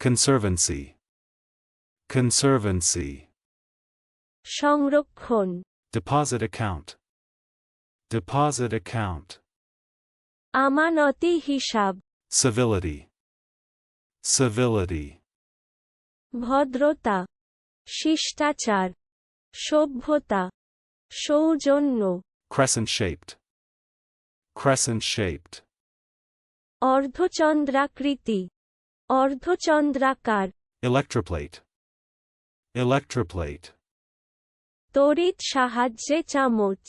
Conservancy. Conservancy. সংরক্ষণ Deposit account. Deposit account. আমানতি হিসাব Civility. Civility. ভদ্রতা শিষ্টাচার সভ্যতা সৌজন্য Crescent shaped. Crescent shaped. অর্ধচন্দ্রাকৃতি অর্ধচন্দ্রাকার। Electroplate electroplate তড়িৎ সাহায্যে চামচ।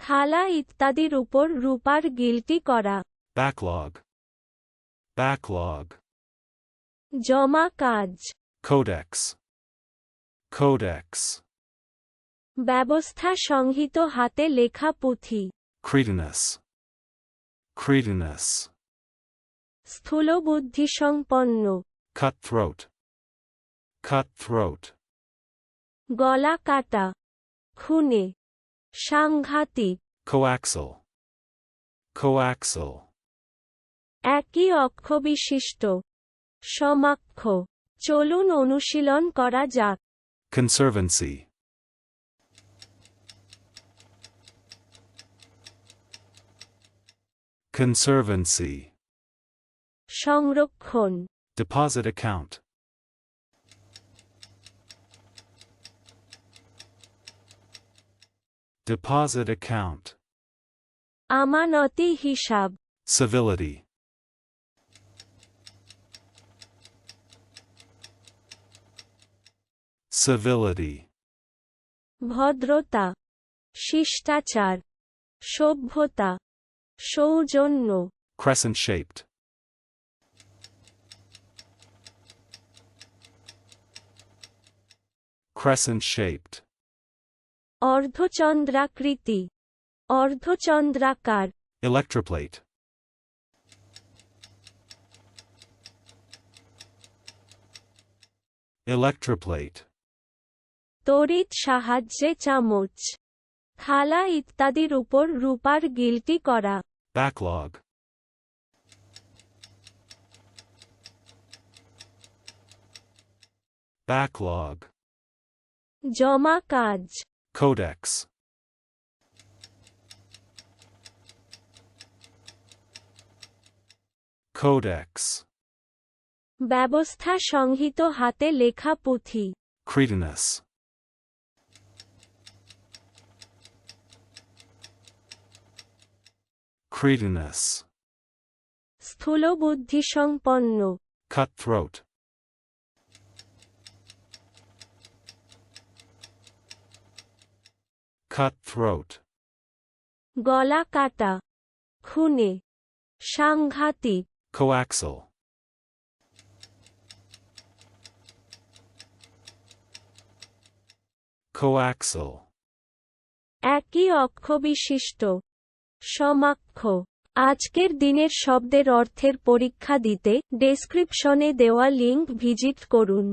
থালা ইত্যাদির উপর রূপার গিলটি করা। ব্যাকলগ ব্যাকলগ জমা কাজ। কোডেক্স কোডেক্স ব্যবস্থা সংহিত হাতে লেখা পুথি। ক্রিডিনাস ক্রিডিনাস স্থূলবুদ্ধি সম্পন্ন খাত খাত গলা কাটা খুনে সাংঘাতিক একই অক্ষবিশিষ্ট। সমাক্ষ। চলুন অনুশীলন করা যাক। কনসার্ভেন্সি কনসার্ভেন্সি সংরক্ষণ Deposit account. Deposit account. আমানতি হিসাব Civility. Civility. ভদ্রতা শিষ্টাচার সভ্যতা সৌজন্য Crescent shaped. Crescent shaped. অর্ধচন্দ্রাকৃতি অর্ধচন্দ্রাকার Electroplate. Electroplate. তড়িৎ সাহায্যে চামচ থালা ইত্যাদির উপর রূপার গিলটি করা Backlog. Backlog. জমা কাজ Codex. Codex. ব্যবস্থা সংহিত হাতে লেখা পুঁথি Cretinous. Cretinous. স্থূলবুদ্ধিসম্পন্ন Cutthroat. Cutthroat. গলা কাটা খুনে সাংঘাতিক Coaxial. Coaxial. একই অক্ষবিশিষ্ট সমাক্ষ আজকের দিনের শব্দের অর্থের পরীক্ষা দিতে ডেসক্রিপশনে দেওয়া লিঙ্ক ভিজিট করুন